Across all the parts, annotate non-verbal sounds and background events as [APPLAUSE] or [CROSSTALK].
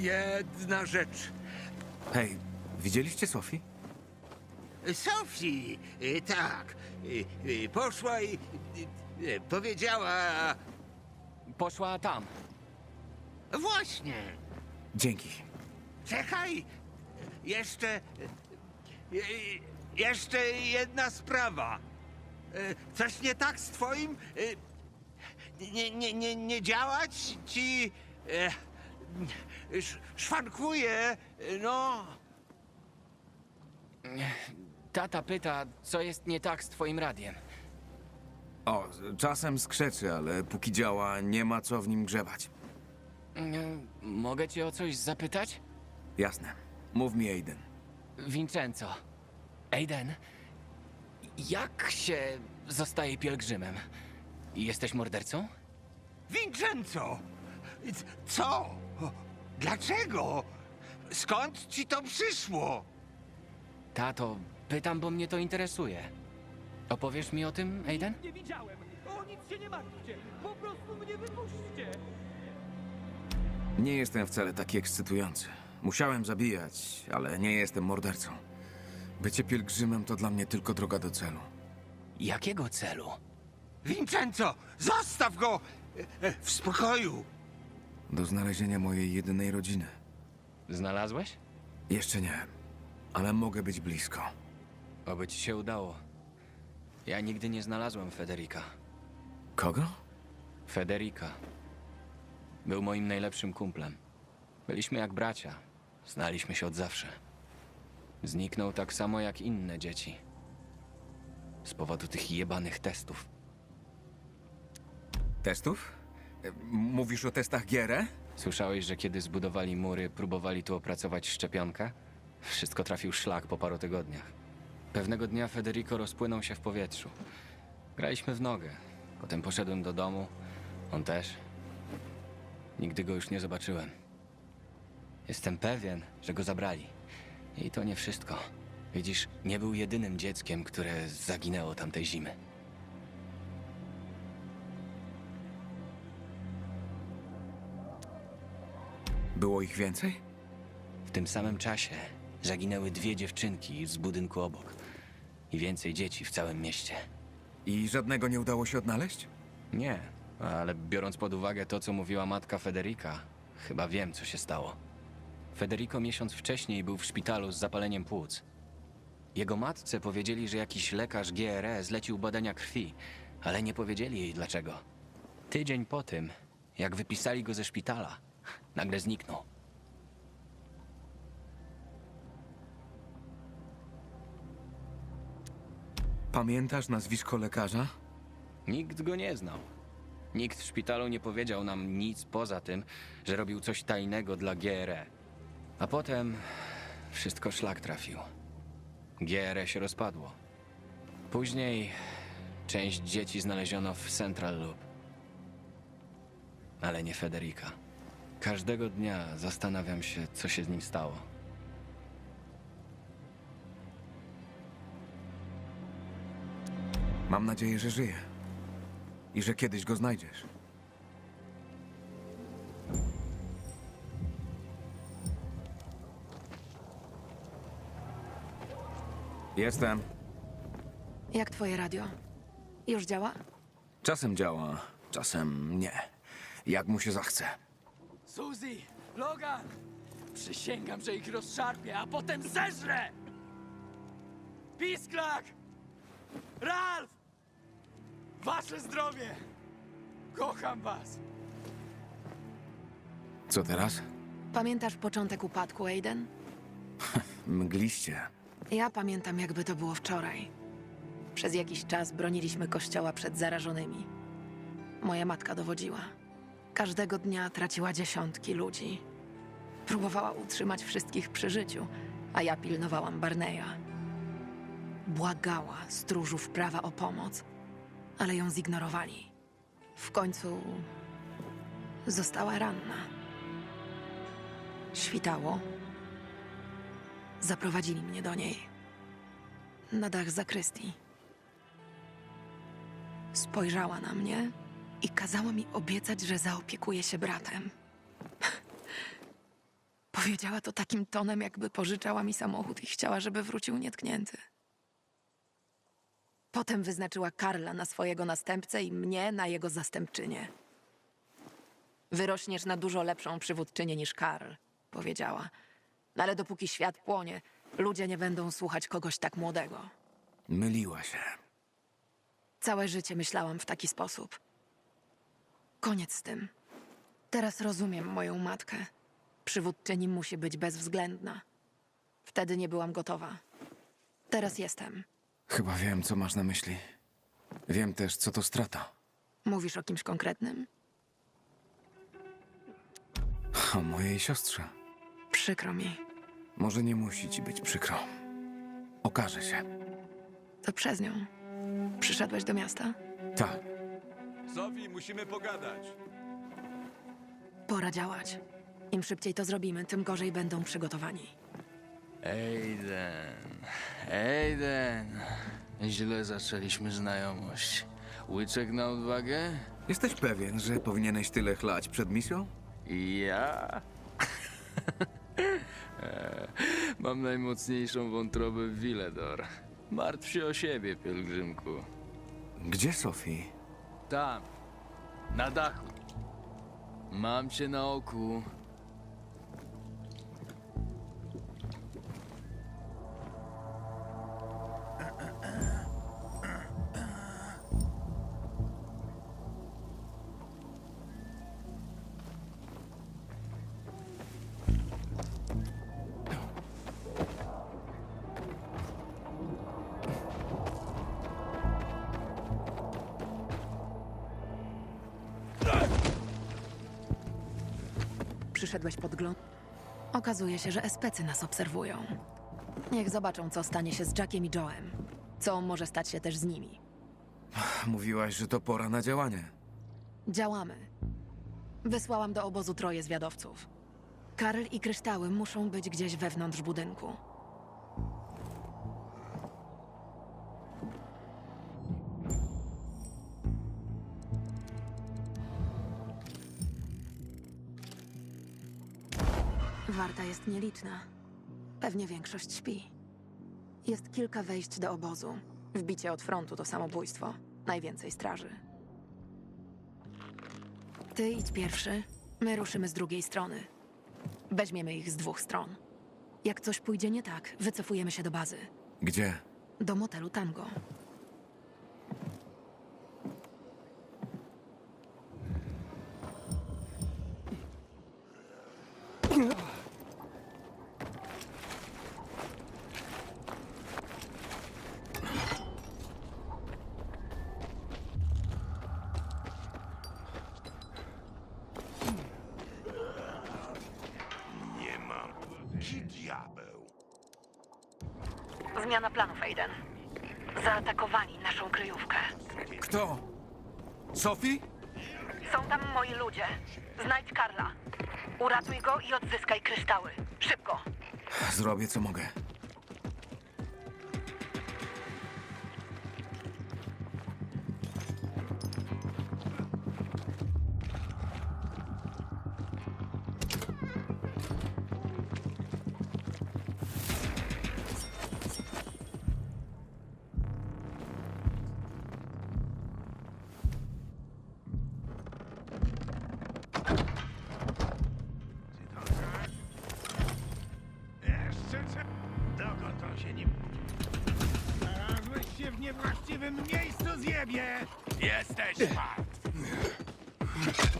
jedna rzecz. Hej, widzieliście Sophie? Sofii, y, tak, y, y, poszła i y, y, powiedziała... Poszła tam. Właśnie, Dzięki. czekaj, jeszcze... y, y, Jeszcze jedna sprawa. Y, Coś nie tak z twoim... y, Nie, nie, nie, nie działać ci... y, sz- Szwankuje, no... Tata pyta, co jest nie tak z twoim radiem. O, czasem skrzeczy, ale póki działa, nie ma co w nim grzebać. Mogę cię o coś zapytać? Jasne. Mów mi, Aiden. Vincenzo. Aiden, jak się zostaje pielgrzymem? Jesteś mordercą? Vincenzo! Co? Dlaczego? Skąd ci to przyszło? Tato, pytam, bo mnie to interesuje. Opowiesz mi o tym, Aiden? Nie widziałem! O nic się nie martwcie! Po prostu mnie wypuśćcie! Nie jestem wcale taki ekscytujący. Musiałem zabijać, ale nie jestem mordercą. Bycie pielgrzymem to dla mnie tylko droga do celu. Jakiego celu? Vincenzo, zostaw go! E, e, W spokoju! Do znalezienia mojej jedynej rodziny. Znalazłeś? Jeszcze nie, ale mogę być blisko. Oby ci się udało. Ja nigdy nie znalazłem Federika. Kogo? Federika. Był moim najlepszym kumplem. Byliśmy jak bracia. Znaliśmy się od zawsze. Zniknął tak samo jak inne dzieci. Z powodu tych jebanych testów. Testów? Mówisz o testach GRE? Słyszałeś, że kiedy zbudowali mury, próbowali tu opracować szczepionkę? Wszystko trafił szlak po paru tygodniach. Pewnego dnia Federico rozpłynął się w powietrzu. Graliśmy w nogę. Potem poszedłem do domu. On też. Nigdy go już nie zobaczyłem. Jestem pewien, że go zabrali. I to nie wszystko. Widzisz, nie był jedynym dzieckiem, które zaginęło tamtej zimy. Było ich więcej? W tym samym czasie zaginęły dwie dziewczynki z budynku obok. I więcej dzieci w całym mieście. I żadnego nie udało się odnaleźć? Nie, ale biorąc pod uwagę to, co mówiła matka Federika, chyba wiem, co się stało. Federico miesiąc wcześniej był w szpitalu z zapaleniem płuc. Jego matce powiedzieli, że jakiś lekarz GRE zlecił badania krwi, ale nie powiedzieli jej dlaczego. Tydzień po tym, jak wypisali go ze szpitala, nagle zniknął. Pamiętasz nazwisko lekarza? Nikt go nie znał. Nikt w szpitalu nie powiedział nam nic poza tym, że robił coś tajnego dla GRE. A potem wszystko szlak trafił. GRE się rozpadło. Później część dzieci znaleziono w Central Loop. Ale nie Federica. Każdego dnia zastanawiam się, co się z nim stało. Mam nadzieję, że żyje. I że kiedyś go znajdziesz. Jestem. Jak twoje radio? Już działa? Czasem działa, czasem nie. Jak mu się zachce. Suzy! Logan! Przysięgam, że ich rozszarpię, a potem zeżrę! Pisklak! Ralf! Wasze zdrowie! Kocham was! Co teraz? Pamiętasz początek upadku, Aiden? [LAUGHS] Mgliście. Ja pamiętam, jakby to było wczoraj. Przez jakiś czas broniliśmy kościoła przed zarażonymi. Moja matka dowodziła. Każdego dnia traciła dziesiątki ludzi. Próbowała utrzymać wszystkich przy życiu, a ja pilnowałam Barneya. Błagała stróżów prawa o pomoc, ale ją zignorowali. W końcu została ranna. Świtało. Zaprowadzili mnie do niej. Na dach zakrystii. Spojrzała na mnie i kazała mi obiecać, że zaopiekuje się bratem. [LAUGHS] Powiedziała to takim tonem, jakby pożyczała mi samochód i chciała, żeby wrócił nietknięty. Potem wyznaczyła Karla na swojego następcę i mnie na jego zastępczynię. Wyrośniesz na dużo lepszą przywódczynię niż Karl, powiedziała. No ale dopóki świat płonie, ludzie nie będą słuchać kogoś tak młodego. Myliła się. Całe życie myślałam w taki sposób. Koniec z tym. Teraz rozumiem moją matkę. Przywódczyni musi być bezwzględna. Wtedy nie byłam gotowa. Teraz jestem. Chyba wiem, co masz na myśli. Wiem też, co to strata. Mówisz o kimś konkretnym? O mojej siostrze. Przykro mi. Może nie musi ci być przykro. Okaże się. To przez nią. Przyszedłeś do miasta? Tak. Sophie, musimy pogadać. Pora działać. Im szybciej to zrobimy, tym gorzej będą przygotowani. Aiden, Aiden. Źle zaczęliśmy znajomość. Łyczek na odwagę? Jesteś pewien, że powinieneś tyle chlać przed misją? Ja? E, [LAUGHS] Mam najmocniejszą wątrobę w Villedor. Martw się o siebie, pielgrzymku. Gdzie Sophie? Tam, na dachu. Mam cię na oku. Przyszedłeś podgląd? Okazuje się, że especy nas obserwują. Niech zobaczą, co stanie się z Jackiem i Joem. Co może stać się też z nimi. Mówiłaś, że to pora na działanie. Działamy. Wysłałam do obozu troje zwiadowców. Karl i kryształy muszą być gdzieś wewnątrz budynku. Warta jest nieliczna. Pewnie większość śpi. Jest kilka wejść do obozu. Wbicie od frontu to samobójstwo. Najwięcej straży. Ty idź pierwszy, my ruszymy z drugiej strony. Weźmiemy ich z dwóch stron. Jak coś pójdzie nie tak, wycofujemy się do bazy. Gdzie? Do motelu Tango. Ci diabeł. Zmiana planów, Aiden. Zaatakowali naszą kryjówkę. Kto? Sophie? Są tam moi ludzie. Znajdź Karla. Uratuj go i odzyskaj kryształy. Szybko. Zrobię, co mogę. Jesteś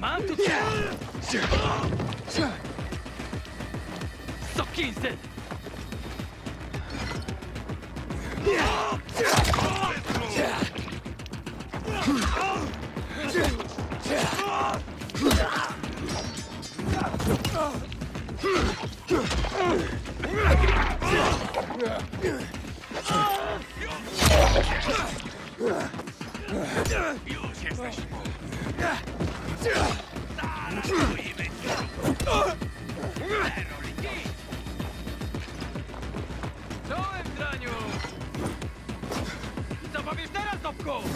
Mam tu cię! Sokinsy! Czołem,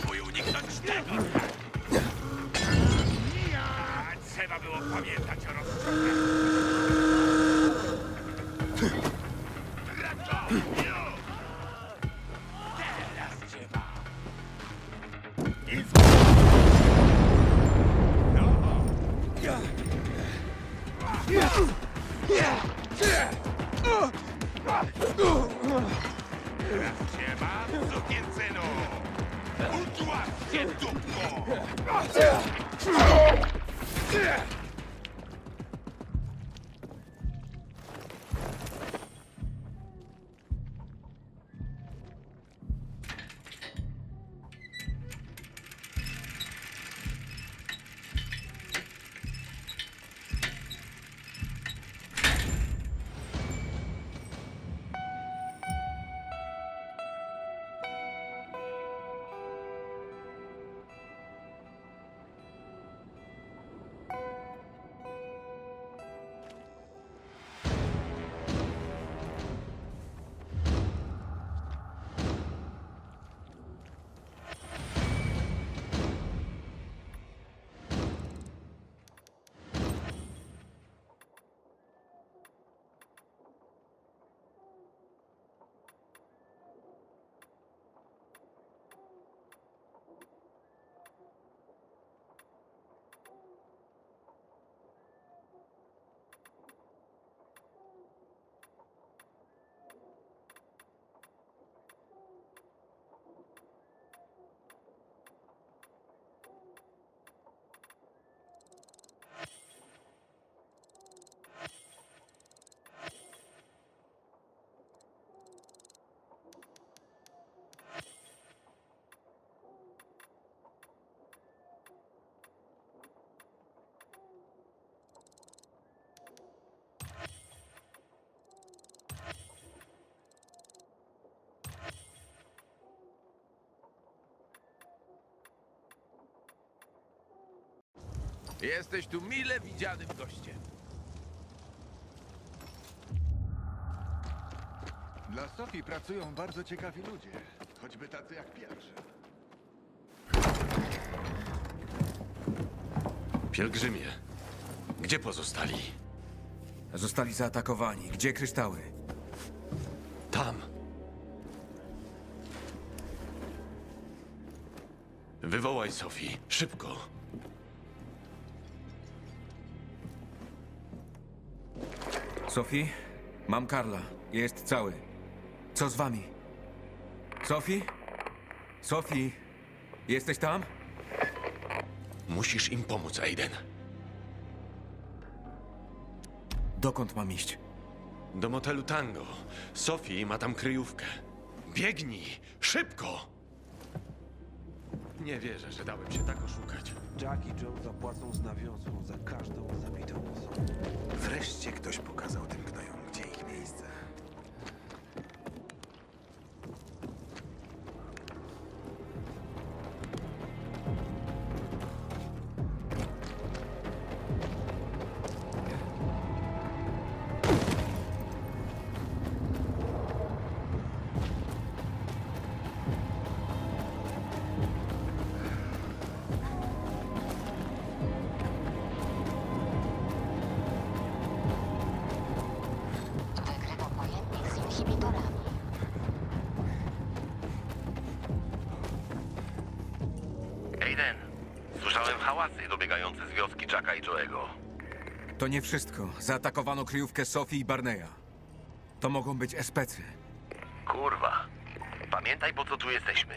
Próbuję uniknąć tego! Trzeba było pamiętać o rozstrzygnięciu. Jesteś tu mile widzianym gościem. Dla Sofii pracują bardzo ciekawi ludzie, choćby tacy jak pierwszy. Pielgrzymie, gdzie pozostali? Zostali zaatakowani. Gdzie kryształy? Tam. Wywołaj Sofii, szybko. Sophie? Mam Karla. Jest cały. Co z wami? Sophie? Sophie? Jesteś tam? Musisz im pomóc, Aiden. Dokąd mam iść? Do motelu Tango. Sophie ma tam kryjówkę. Biegnij! Szybko! Nie wierzę, że dałem się tak oszukać. Jack i Joe zapłacą z nawiązą za każdą zabitą osobę. Wreszcie ktoś pokazał tym gnojom, i. To nie wszystko. Zaatakowano kryjówkę Sophie i Barneya. To mogą być especy. Kurwa. Pamiętaj, po co tu jesteśmy.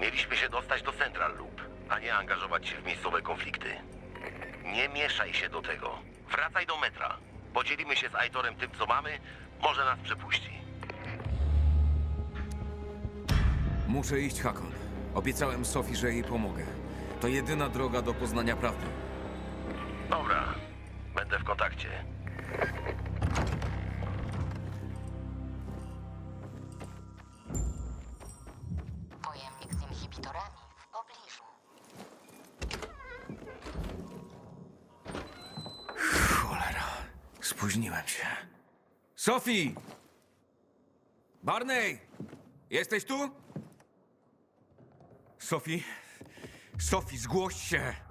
Mieliśmy się dostać do Central Loop, a nie angażować się w miejscowe konflikty. Nie mieszaj się do tego. Wracaj do metra. Podzielimy się z Aitorem tym, co mamy. Może nas przepuści. Muszę iść, Hakon. Obiecałem Sophie, że jej pomogę. To jedyna droga do poznania prawdy. Dobra. Będę w kontakcie. Pojemnik z inhibitorami w pobliżu. Cholera. Spóźniłem się. Sophie! Barney! Jesteś tu? Sophie? Sophie, zgłoś się!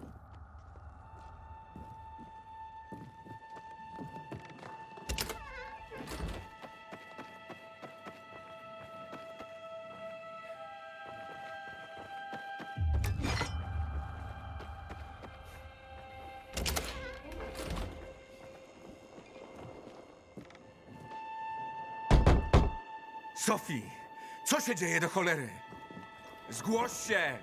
Sophie! Co się dzieje do cholery? Zgłoś się!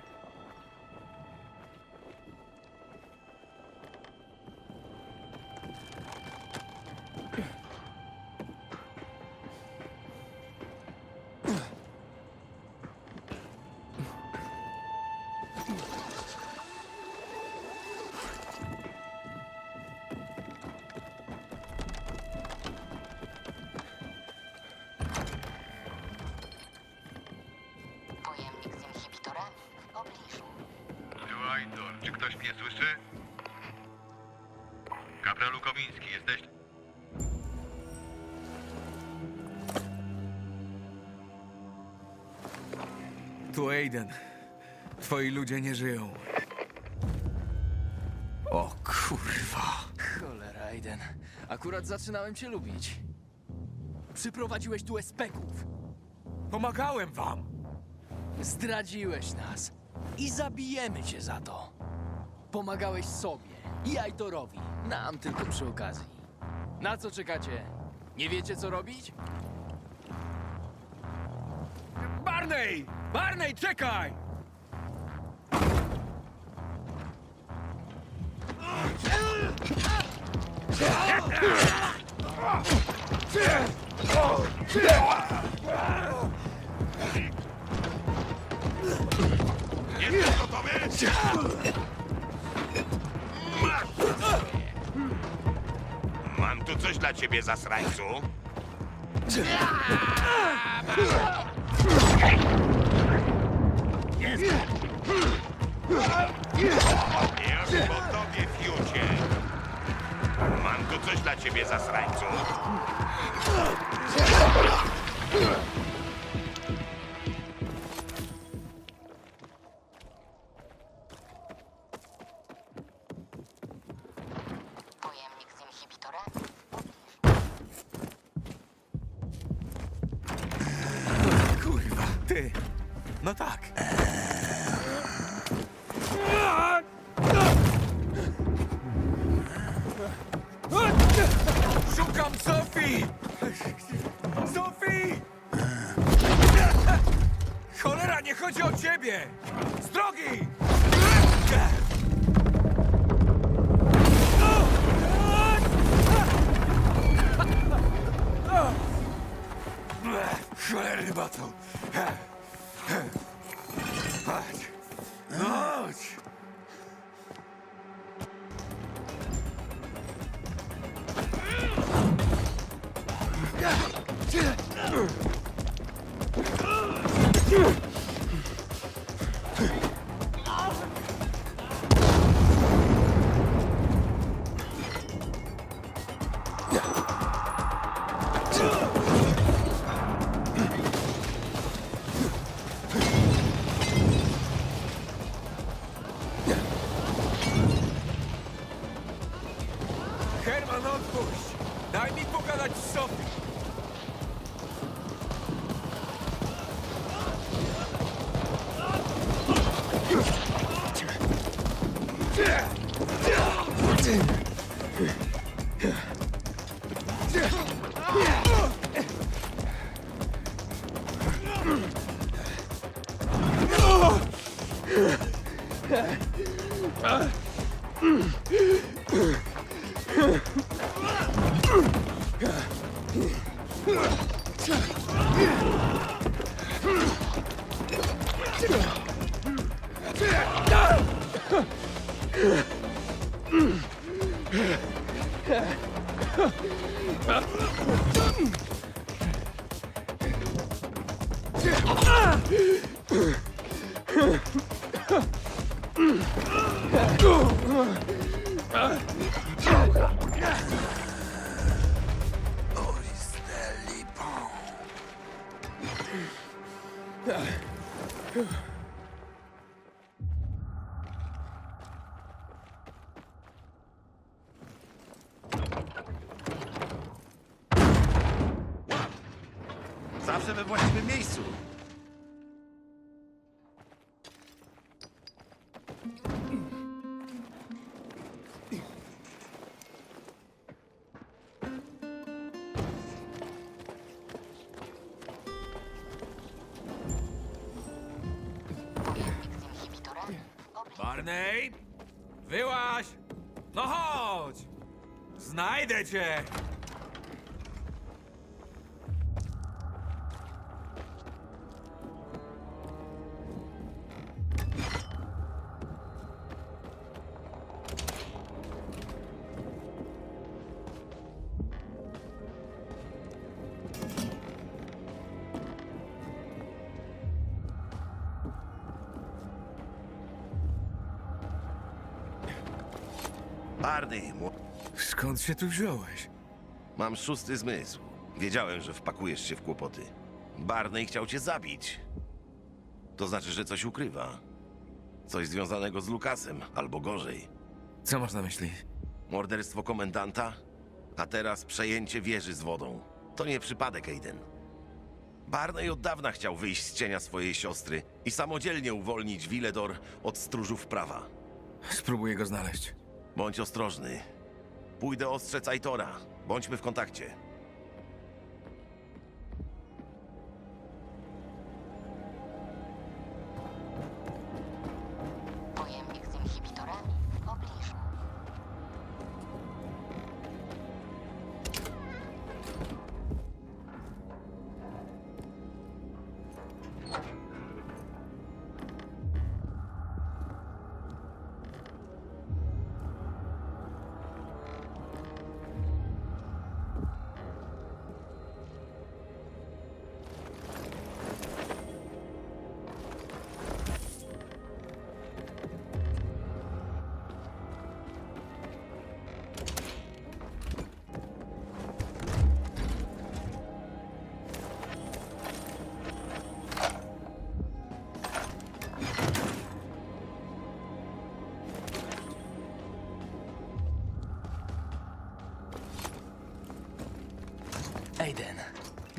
Tu Aiden. Twoi ludzie nie żyją. O kurwa. Cholera, Aiden. Akurat zaczynałem cię lubić. Przyprowadziłeś tu espeków. Pomagałem wam! Zdradziłeś nas. I zabijemy cię za to. Pomagałeś sobie i Aitorowi. Nam tylko przy okazji. Na co czekacie? Nie wiecie, co robić? Barney! Barney, czekaj! Jesteś gotowy? Mam tu coś dla ciebie, zasrańcu. Już po tobie, fiucie. Mam tu coś dla ciebie, zasrańcu. Yeah. Zawsze we właściwym miejscu. Barney, mu- Skąd się tu wziąłeś? mam szósty zmysł. Wiedziałem, że wpakujesz się w kłopoty. Barney chciał cię zabić. To znaczy, że coś ukrywa. Coś związanego z Lukasem, albo gorzej. Co masz na myśli? Morderstwo komendanta, a teraz przejęcie wieży z wodą. To nie przypadek, Aiden. Barney od dawna chciał wyjść z cienia swojej siostry i samodzielnie uwolnić Villedor od stróżów prawa. Spróbuję go znaleźć. Bądź ostrożny. Pójdę ostrzec Aitora. Bądźmy w kontakcie.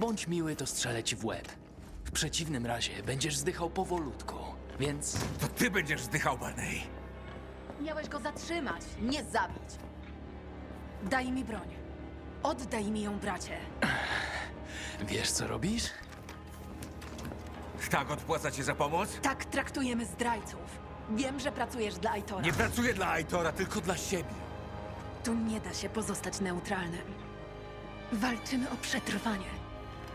Bądź miły, to strzelę ci w łeb. W przeciwnym razie będziesz zdychał powolutku, więc To ty będziesz zdychał, Barney. Miałeś go zatrzymać, nie zabić. Daj mi broń. Oddaj mi ją, bracie. wiesz co robisz? Tak odpłacacie za pomoc? Tak traktujemy zdrajców. Wiem, że pracujesz dla Aitora. Nie pracuję dla Aitora, tylko dla siebie. Tu nie da się pozostać neutralnym. Walczymy o przetrwanie.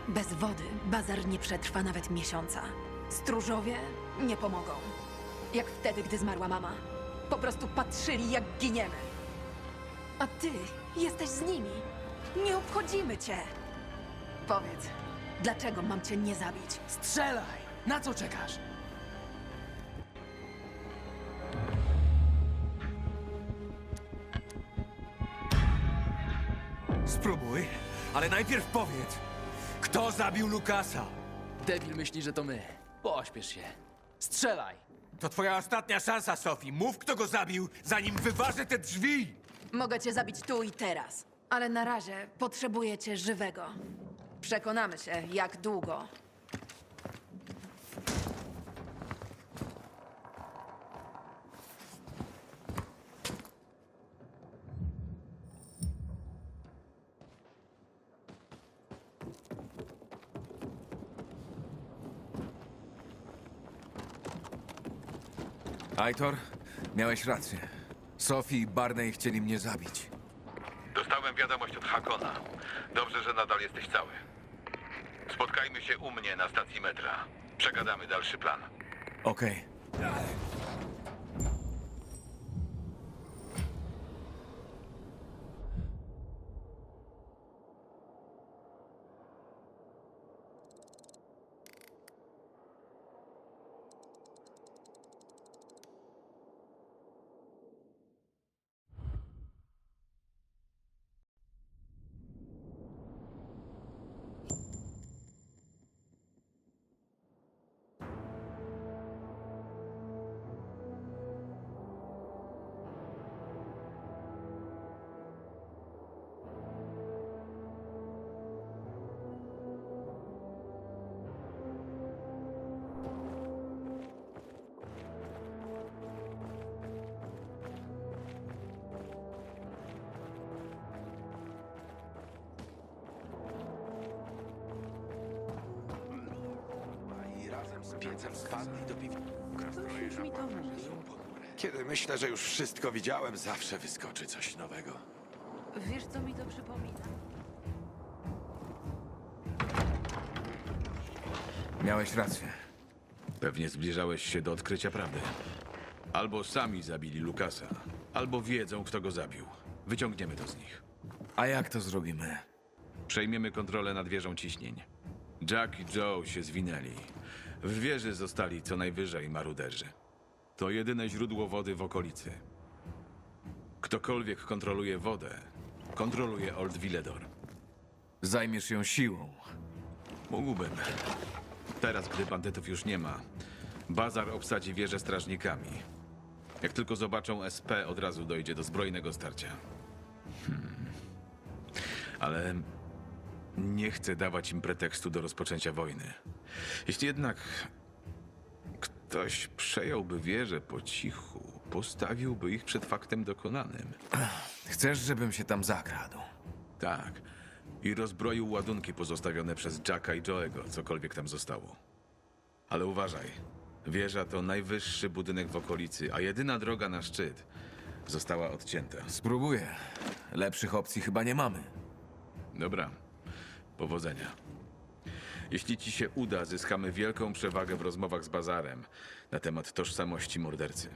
Bez wody bazar nie przetrwa nawet miesiąca. Stróżowie nie pomogą. Jak wtedy, gdy zmarła mama. Po prostu patrzyli, jak giniemy. A ty jesteś z nimi. Nie obchodzimy cię. Powiedz, dlaczego mam cię nie zabić? Strzelaj! Na co czekasz? Spróbuj, ale najpierw powiedz, kto zabił Lukasa? Debil myśli, że to my. Pośpiesz się. Strzelaj! To twoja ostatnia szansa, Sophie. Mów, kto go zabił, zanim wyważę te drzwi! Mogę cię zabić tu i teraz, ale na razie potrzebuję cię żywego. Przekonamy się, jak długo. Aitor, miałeś rację. Sophie i Barney chcieli mnie zabić. Dostałem wiadomość od Hakona. Dobrze, że nadal jesteś cały. Spotkajmy się u mnie na stacji metra. Przegadamy dalszy plan. Okej. Z piecem spadli do piwnicy. Mi to mówił. Kiedy myślę, że już wszystko widziałem, zawsze wyskoczy coś nowego. Wiesz, co mi to przypomina? Miałeś rację. Pewnie zbliżałeś się do odkrycia prawdy. Albo sami zabili Lukasa, albo wiedzą, kto go zabił. Wyciągniemy to z nich. A jak to zrobimy? Przejmiemy kontrolę nad wieżą ciśnień. Jack i Joe się zwinęli. W wieży zostali co najwyżej maruderzy. To jedyne źródło wody w okolicy. Ktokolwiek kontroluje wodę, kontroluje Old Villedor. Zajmiesz ją siłą. Mógłbym. Teraz, gdy bandytów już nie ma, bazar obsadzi wieżę strażnikami. Jak tylko zobaczą SP, od razu dojdzie do zbrojnego starcia. Hmm. Ale nie chcę dawać im pretekstu do rozpoczęcia wojny. Jeśli jednak ktoś przejąłby wieżę po cichu, postawiłby ich przed faktem dokonanym. Chcesz, żebym się tam zakradł? Tak. I rozbroił ładunki pozostawione przez Jacka i Joe'ego, cokolwiek tam zostało. Ale uważaj. Wieża to najwyższy budynek w okolicy, a jedyna droga na szczyt została odcięta. Spróbuję. Lepszych opcji chyba nie mamy. Dobra. Powodzenia. Jeśli ci się uda, zyskamy wielką przewagę w rozmowach z Bazarem na temat tożsamości mordercy.